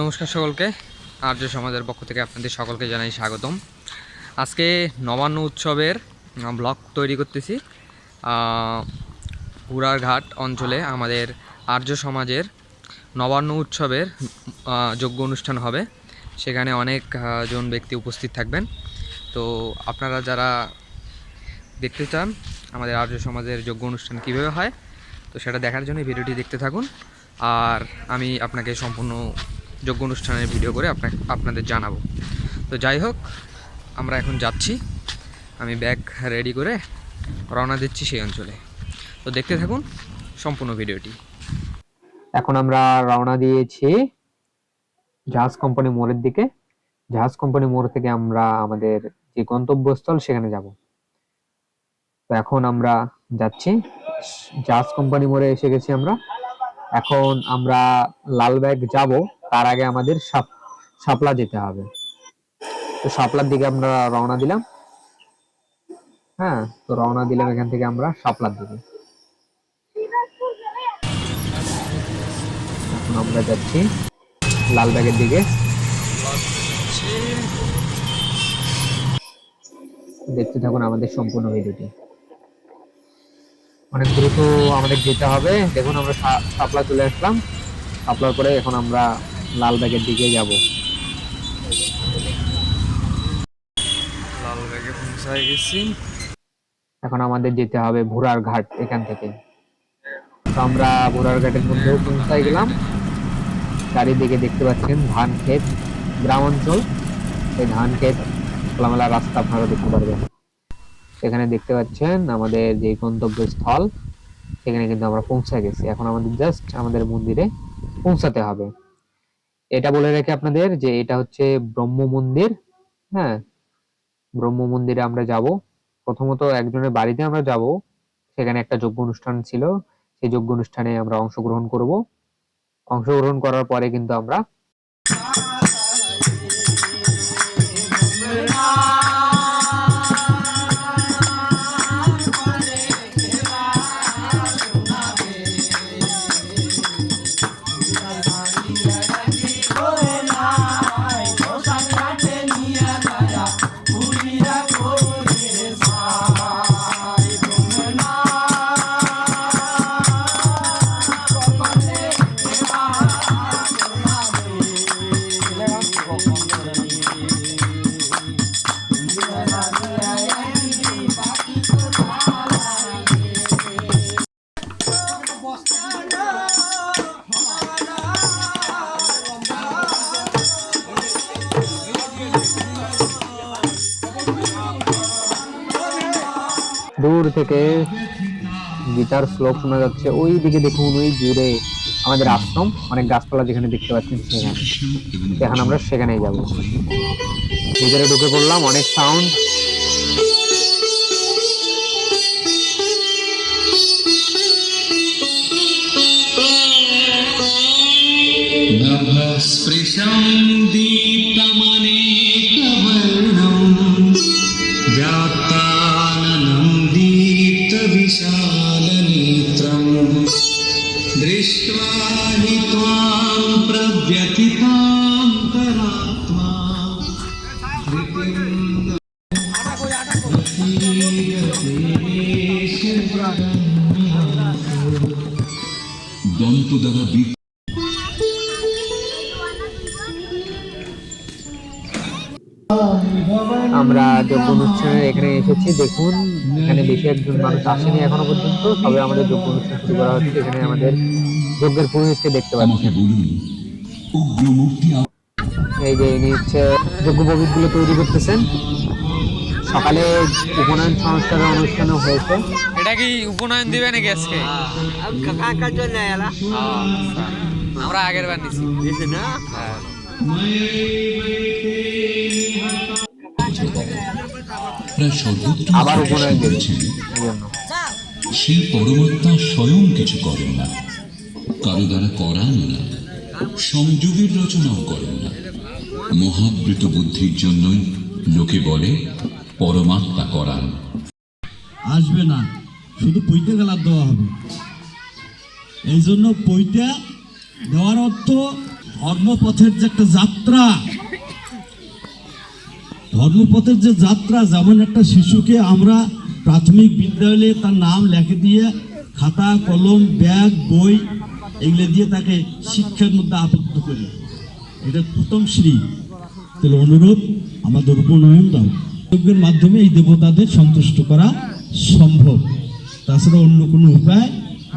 নমস্কার সকলকে। আর্য সমাজের পক্ষ থেকে আপনাদের সকলকে জানাই স্বাগতম। আজকে নবান্ন উৎসবের ব্লগ তৈরি করতেছি। ঘোড়ারঘাট অঞ্চলে আমাদের আর্য সমাজের নবান্ন উৎসবের যোগ্য অনুষ্ঠান হবে। সেখানে অনেক জন ব্যক্তি উপস্থিত থাকবেন। তো আপনারা যারা দেখতে চান আমাদের আর্য সমাজের যোগ্য অনুষ্ঠান কীভাবে হয়, তো সেটা দেখার জন্য ভিডিওটি দেখতে থাকুন। আর আমি আপনাকে সম্পূর্ণ যজ্ঞ অনুষ্ঠানের ভিডিও করে আপনাকে, আপনাদের জানাব। তো যাই হোক, আমরা এখন যাচ্ছি। আমি ব্যাগ রেডি করে রওনা দিচ্ছি সেই অঞ্চলে। তো দেখতে থাকুন সম্পূর্ণ ভিডিওটি এখন আমরা রওনা দিয়েছি জাহাজ কোম্পানি মোড়ের দিকে। জাহাজ কোম্পানি মোড় থেকে আমরা আমাদের যে গন্তব্যস্থল সেখানে যাব। তো এখন আমরা যাচ্ছি। জাহাজ কোম্পানি মোড়ে এসে গেছি আমরা। এখন আমরা লালবাগ যাব। তার আগে আমাদের সাপ শাপলা যেতে হবে। তো শাপলার দিকে আমরা রওনা দিলাম। হ্যাঁ তো রওনা দিলাম এখান থেকে আমরা শাপলার দিকে। এখন আমরা যাচ্ছি লালবাগের দিকে। দেখতে থাকুন আমাদের সম্পূর্ণ ভিডিওটি। অনেক দ্রুত আমাদের যেতে হবে। দেখুন আমরা সা- শাপলা চলে আসলাম। শাপলার পরে এখন আমরা লালবাগের দিকে যাব। লাল ব্যাগে পৌঁছায় গেছি। এখন আমাদের যেতে হবে ভুরার ঘাট এখান থেকে। তো আমরা ভুরার ঘাটের মধ্যেও পৌঁছায় গেলাম। চারিদিকে দেখতে পাচ্ছেন ধান ক্ষেত গ্রাম অঞ্চল। এই ধান ক্ষেত খোলামেলা রাস্তা আপনারা দেখতে পারবেন। সেখানে দেখতে পাচ্ছেন আমাদের যে গন্তব্যস্থল সেখানে কিন্তু আমরা পৌঁছে গেছি। এখন আমাদের জাস্ট আমাদের মন্দিরে পৌঁছাতে হবে। এটা বলে রাখি আপনাদের যে এটা হচ্ছে ব্রহ্ম মন্দির হ্যাঁ? ব্রহ্ম মন্দিরে আমরা যাব। প্রথমত একজনের বাড়িতে আমরা যাব। সেখানে একটা যোগ্য অনুষ্ঠান ছিল। সেই যোগ্য অনুষ্ঠানে আমরা অংশগ্রহণ করব। অংশগ্রহণ করার পরে কিন্তু আমরা দূর থেকে গিটার শ্লোক শোনা যাচ্ছে। ওই দিকে দেখুন, ওই জুড়ে আমাদের আশ্রম, অনেক গাছপালা যেখানে দেখতে পাচ্ছেন সেখানে। এখন আমরা সেখানেই যাব। ভিতরে ঢুকে পড়লাম, অনেক সাউন্ড স্পৃশ দন্ত আমরা যজ্ঞ অনুষ্ঠানের এখানে এসেছি দেখুন এখানে বেশি একজন মানুষ আসেনি এখনও পর্যন্ত তবে আমাদের যোগ্য অনুষ্ঠান শুরু করা হচ্ছে এখানে আমাদের যজ্ঞের পুরোহিতকে দেখতে মূর্তি এই যে ইনি হচ্ছে যজ্ঞগুলো তৈরি করতেছেন। সকালে উপনয়ন সংস্কারের অনুষ্ঠানও হয়েছে। এটা কি উপনয়ন দিবে নাকি আজকে? আমরা আগের বার নিছি। হ্যাঁ। আবার উপনয়ন জন্য সেই পরমাত্মা স্বয়ং কিছু করেন না। কারও দ্বারা করান না। সংযোগের রচনাও করেন না। মহাবৃত বুদ্ধির জন্যই লোকে বলে পরমাত্মা করান। আসবে না, শুধু পৈতে গেলার দেওয়া হবে। এই জন্য পৈতে দেওয়ার অর্থ ধর্মপথের যে একটা যাত্রা। ধর্মপথের যে যাত্রা, যেমন একটা শিশুকে আমরা প্রাথমিক বিদ্যালয়ে তার নাম লেখে দিয়ে খাতা, কলম, ব্যাগ, বই এগুলো দিয়ে তাকে শিক্ষার মধ্যে আবদ্ধ করি। এটা প্রথম শ্রী তাহলে অনুরূপ আমাদের উপনয়ন দাও। যজ্ঞের মাধ্যমে এই দেবতাদের সন্তুষ্ট করা সম্ভব। তাছাড়া অন্য কোনো উপায়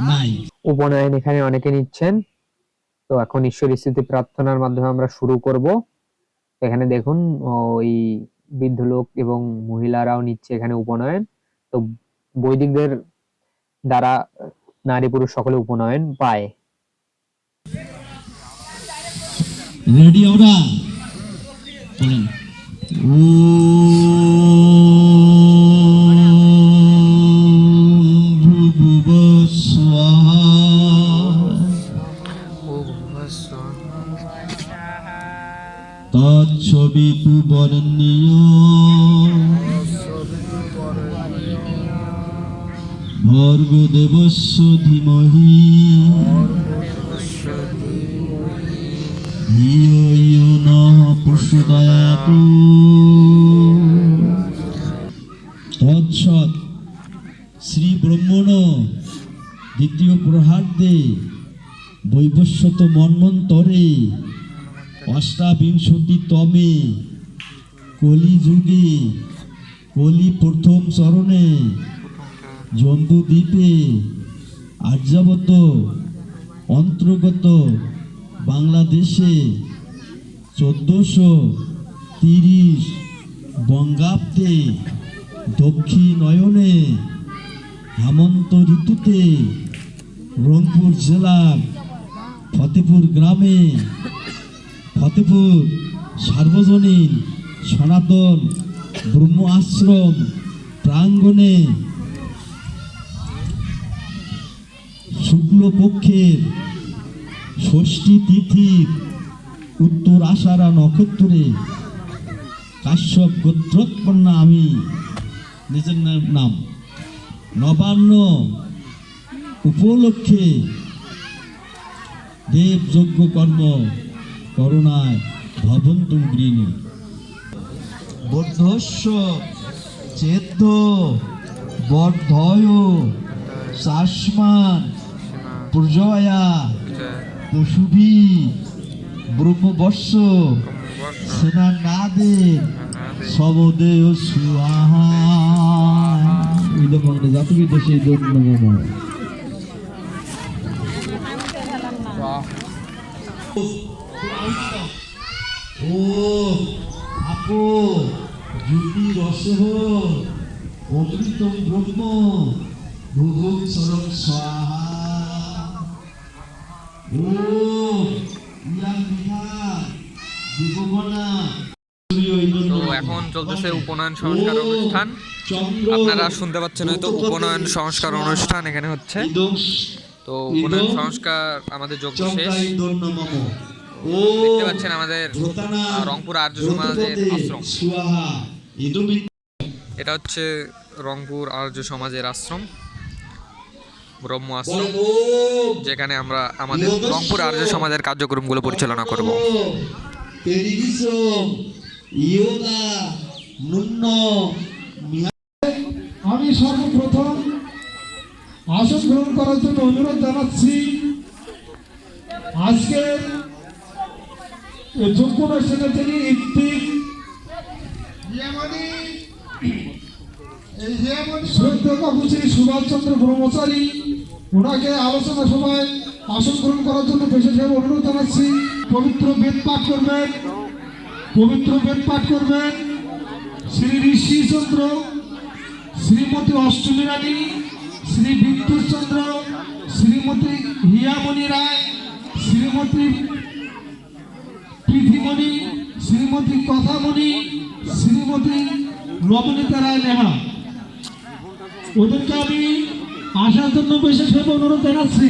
নাই। উপনয়ন এখানে অনেকে নিচ্ছেন। তো এখন ঈশ্বর স্তুতি প্রার্থনার মাধ্যমে আমরা শুরু করব। এখানে দেখুন ওই বৃদ্ধ লোক এবং মহিলারাও নিচ্ছে এখানে উপনয়ন। তো বৈদিকদের দ্বারা নারী পুরুষ সকলে উপনয়ন পায়। রেডি ওরা বলেন ওম তৎসৎ শ্রী ব্রহ্মণ দ্বিতীয় প্রহার্দে বৈবস্বত মন্বন্তরে অষ্টাবিংশতি তমে কলিযুগে কলি প্রথম চরণে জম্বু দ্বীপে আর্যাবত, অন্তর্গত বাংলাদেশে চোদ্দশো তিরিশ বঙ্গাব্দে দক্ষিণয়নে হেমন্ত ঋতুতে রংপুর জেলার ফতেপুর গ্রামে ফতেপুর সার্বজনীন সনাতন ব্রহ্ম আশ্রম প্রাঙ্গণে শুক্লপক্ষের ষষ্ঠী তিথির উত্তর আষাঢ়া নক্ষত্রে কাশ্যপ গোত্রোৎপন্না আমি। নিজের নাম। নবান্ন উপলক্ষে দেব যজ্ঞ কর্ম করুণায় ভবন্তু গৃণী বর্ধস্য চেদ্য বর্ধয় শাসমান পূজয়া পশুভি ব্রহ্মবর্ষ সেনা ইদমগ্ন জাতবিদ সেই দৈন্য ও আপো ব্রহ্ম ভুভুম সরম স্বাহা। তো এখন চলতেছে উপনয়ন সংস্কার অনুষ্ঠান। আপনারা শুনতে পাচ্ছেন হয়তো উপনয়ন সংস্কার অনুষ্ঠান এখানে হচ্ছে। তো উপনয়ন সংস্কার আমাদের যোগ্য শেষ। দেখতে পাচ্ছেন আমাদের রংপুর আর্য সমাজের আশ্রম। এটা হচ্ছে রংপুর আর্য সমাজের আশ্রম। ব্রহ্ম আশ্রম যেখানে আমরা আমাদের রংপুর আর্য সমাজের কার্যক্রমগুলো পরিচালনা করব। আমি সর্বপ্রথম আসন গ্রহণ করার জন্য অনুরোধ জানাচ্ছি। আজকের এই যোগ্য অনুষ্ঠানের যিনি ইত্তিক সুভাষচন্দ্র ব্রহ্মচারী ওনাকে আলোচনা সভায় আসন গ্রহণ করার জন্য বিশেষভাবে অনুরোধ জানাচ্ছি। পবিত্র বেদ পাঠ করবেন। পবিত্র বেদ পাঠ করবেন। শ্রী ঋষিচন্দ্র শ্রীমতী অষ্টমী রানী, শ্রী বিদ্যুৎ চন্দ্র শ্রীমতী হিয়ামণি রায়, শ্রীমতী পৃথিমণি শ্রীমতী কথামণি, শ্রীমতী নবনীতা রায় নেহা। ওদেরকে আমি আসার জন্য বিশেষভাবে অনুরোধ জানাচ্ছি।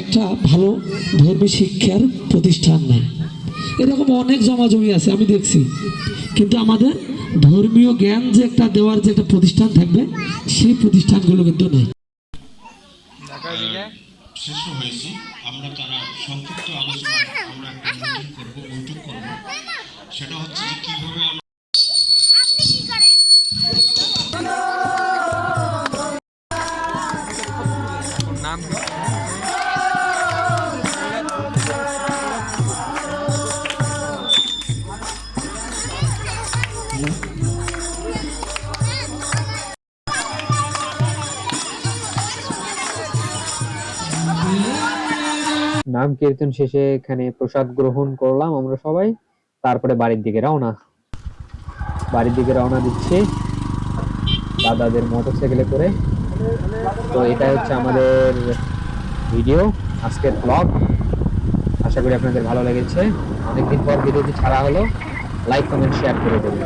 একটা ভালো ধর্মী শিক্ষার প্রতিষ্ঠান নাই এরকম অনেক জমা জমি আছে, আমি দেখছি। কিন্তু আমাদের ধর্মীয় জ্ঞান যে একটা দেওয়ার যে একটা প্রতিষ্ঠান থাকবে সেই প্রতিষ্ঠানগুলো কিন্তু নেই। শেষ হয়েছি। আমরা তারা সংক্ষিপ্ত আলোচনা আমরা একটা মিটিং করব বৈঠক করব। সেটা হচ্ছে যে নাম কীর্তন শেষে এখানে প্রসাদ গ্রহণ করলাম আমরা সবাই। তারপরে বাড়ির দিকে রওনা। বাড়ির দিকে রওনা দিচ্ছি দাদাদের মোটর সাইকেলে করে। তো এটা হচ্ছে আমাদের ভিডিও, আজকের ব্লগ আশা করি আপনাদের ভালো লেগেছে। অনেকদিন পর ভিডিওটি ছাড়া হলো। লাইক কমেন্ট শেয়ার করে দেবেন।